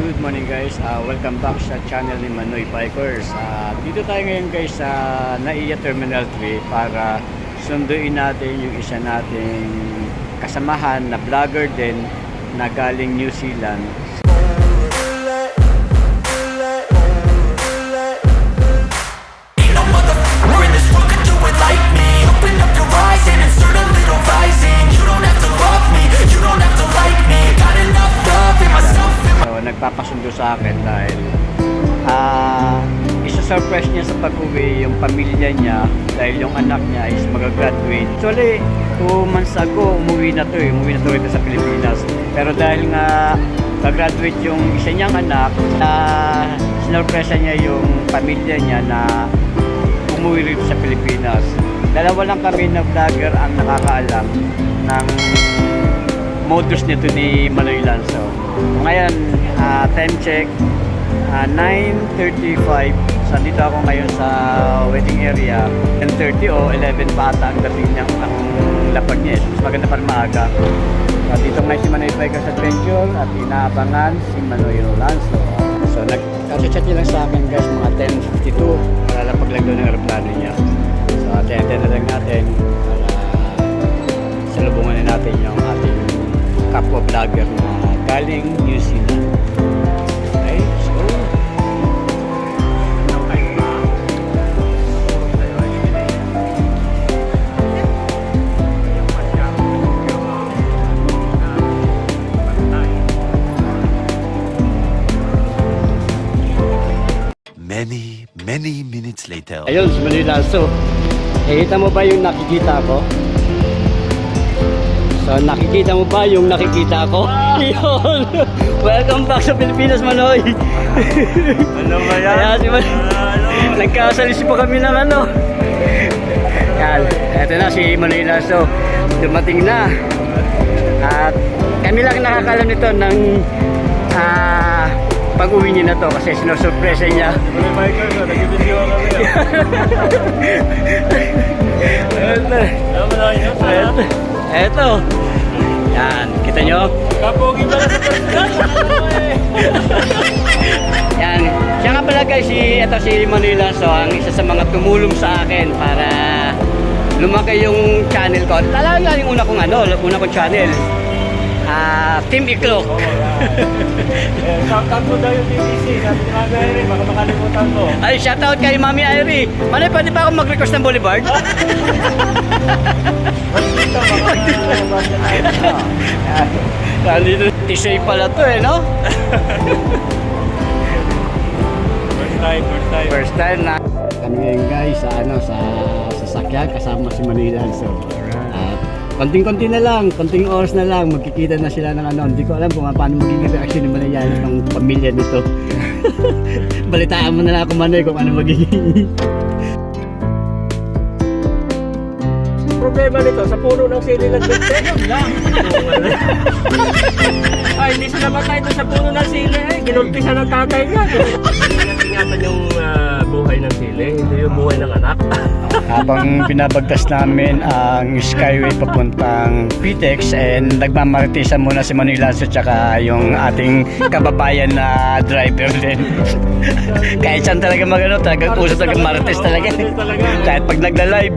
good morning guys. Ah, welcome back sa channel ni Manoy Bikers. Ah, dito tayo ngayon guys sa Naiya Terminal 3 para sunduin natin yung isa nating kasamahan na vlogger din na galing New Zealand. Sa akin dahil ah isa-surprise niya sa pag-uwi yung pamilya niya dahil yung anak niya is mag-graduate. Actually, two months ago, umuwi na to eh. Umuwi na to rito sa Pilipinas. Pero dahil nga mag-graduate yung isa niyang anak, uh, sinurpresa niya yung pamilya niya na umuwi rito sa Pilipinas. Dalawa lang kami na vlogger ang nakakaalam ng modus nito ni Manoy Lanzo. Ngayon, ah, time check, ah, 9.35. So, dito ako ngayon sa wedding area. 10.30 o 11 pa ata ang dating niya, ang lapag niya. Mas maganda pa rin maaga. So, dito ngayon si Manoy Bikers Adventure at inaabangan si Manoy Lanzo. So, nag-chat niya lang sa akin guys, mga 10.52. galing New Zealand. Okay, so... Many, many minutes later. Ayun, si Manila. So, nakikita mo ba yung nakikita ko? So, nakikita mo ba yung nakikita ko? Yun! Welcome back sa Pilipinas, Manoy! Ano ba yan? Ayan, si Man- Nagkasalis pa kami ng ano. Yan, eto na si Manoy Lasso. Dumating na. At kami lang nakakalam nito ng ah, pag-uwi niya na to kasi sinusurpresa niya. Bikers, oh, nag-video kami. nyo? Kapogi pala sa? Yan. Siya nga pala guys, si, ito si Manuel so ang isa sa mga tumulong sa akin para lumaki yung channel ko. Talaga nga yung una kong ano, una kong channel. Ah, Team Iklok. Eh, Shoutout mo daw yung BBC. Sabi ni Mami Irene, baka makalimutan ko. Ay, shoutout kay Mami Irie. Manoy, pwede ba ako mag-request ng Boulevard? Nandito, Tishay pala to eh, no? First time, first time. First time na. Kami ngayon guys sa ano sa sasakyan kasama si Manila. So, at konting-konti na lang, konting oras na lang, magkikita na sila ng ano. Hindi ko alam kung paano magiging reaction ni Manila ng pamilya nito. Balitaan mo na lang ako Manoy kung ano magiging. Puno ng sili lang. Ay, hindi siya namatay doon sa puno ng sili. Eh. Ginulpi siya ng tatay niya. Ingatan yung ah, buhay ng sili, hindi yung buhay ng anak. Habang binabagtas namin ang skyway papuntang Pitex and nagmamartisan muna si Manila at saka yung ating kababayan na driver din. Kahit saan talaga magano, talagang uso talaga talaga. Marites talaga. Kahit pag nagla-live.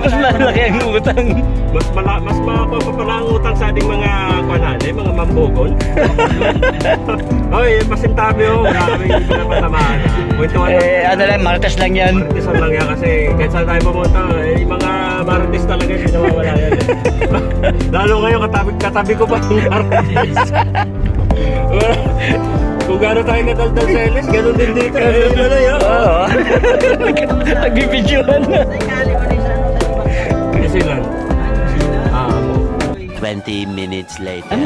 Mas malaki ang utang. Mas mala, mas mapapapala ang utang sa ating mga kwanane, mga mambogon. Oy, pasintabi ho, wala kaming pinapatamaan. Eh, ano lang, marites lang yan. Martisan lang yan kasi kahit saan tayo pumunta, eh, yung mga marites talaga hindi nawawala yan. eh. Lalo ngayon, katabi, katabi ko pa yung marites. Kung gano'n tayo nadaldal sa LS, gano'n din dito. Eh, ano yun? Oo. Nagbibidyohan na. Ah, mo. 20 minutes later.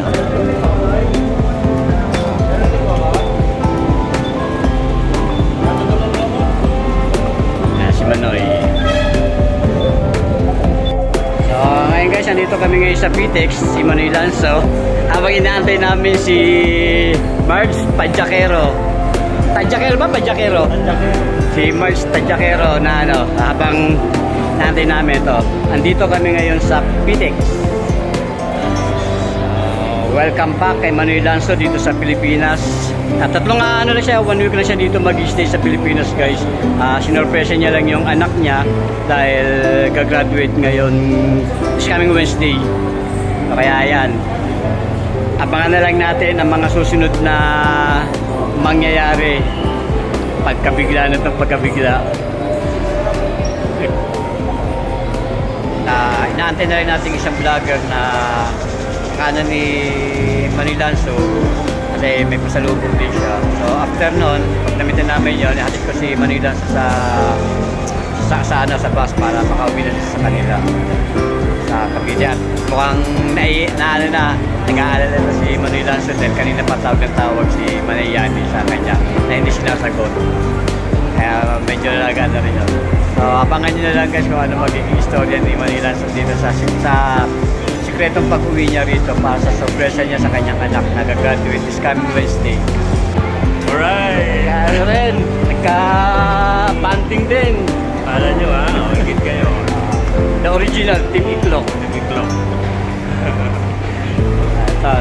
Ngayon sa PTEX, si Manoy Lanzo. Habang inaantay namin si Marge Padjakero. Tadjakero ba? Padjakero? Si Marge Tadjakero na ano, habang naantay namin ito. Andito kami ngayon sa PTEX. Uh, welcome back kay Manoy Lanzo dito sa Pilipinas. At tatlong ah, ano na siya, one week na siya dito mag-stay sa Pilipinas guys. Ah, sinorpresa niya lang yung anak niya dahil gagraduate ngayon this coming Wednesday. Kaya yan. Abangan na lang natin ang mga susunod na mangyayari pagkabigla na itong pagkabigla. Ah, inaantay na rin natin isang vlogger na kanan ni Manilanso kasi may pasalubong din siya. So after nun, pag namitin namin yun, ihatid ko si Manilanso sa sa sa, ano, sa bus para makauwi na sa kanila sa Cavite at mukhang nai, na ano na nag-aalala na si Manilanso dahil kanina pa tawag ng tawag si Manayani sa kanya na hindi sinasagot kaya medyo nalaga na rin yun. So, abangan nyo na lang guys kung ano magiging istorya ni Manila sa dito sa, sa sikretong pag-uwi niya rito para sa sorpresa niya sa kanyang anak na gagraduate this coming Wednesday. Alright! Kaya ano rin, nagka-banting din. Kala nyo ha, oh, higit kayo. The original, Team Iklok. Nag-clock. Ito,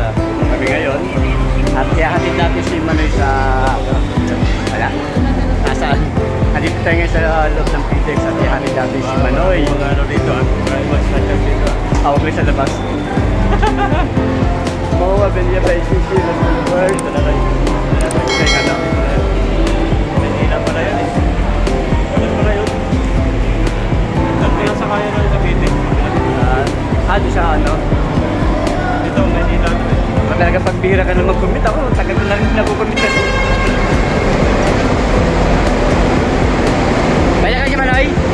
kami ngayon. At ihahatid natin si Manoy sa... Wala? Nasaan? Andito tayo ngayon sa loob ng PTEX at ihahatid natin si Manoy. Mga ano dito ah. Private na dyan dito. Ako ko sa labas. Mawa, Belia pa isisi na sa world. Ito na lang. Teka lang. Manila pala yun eh. Ano pala yun? Saan kaya sa kaya na Cavite? Ah, ah, doon sa ano? Dito, Manila. Talaga pagbihira ka na mag-commit ako, tagal na rin nag-commit kasi. Pwede ka dyan, Manoy?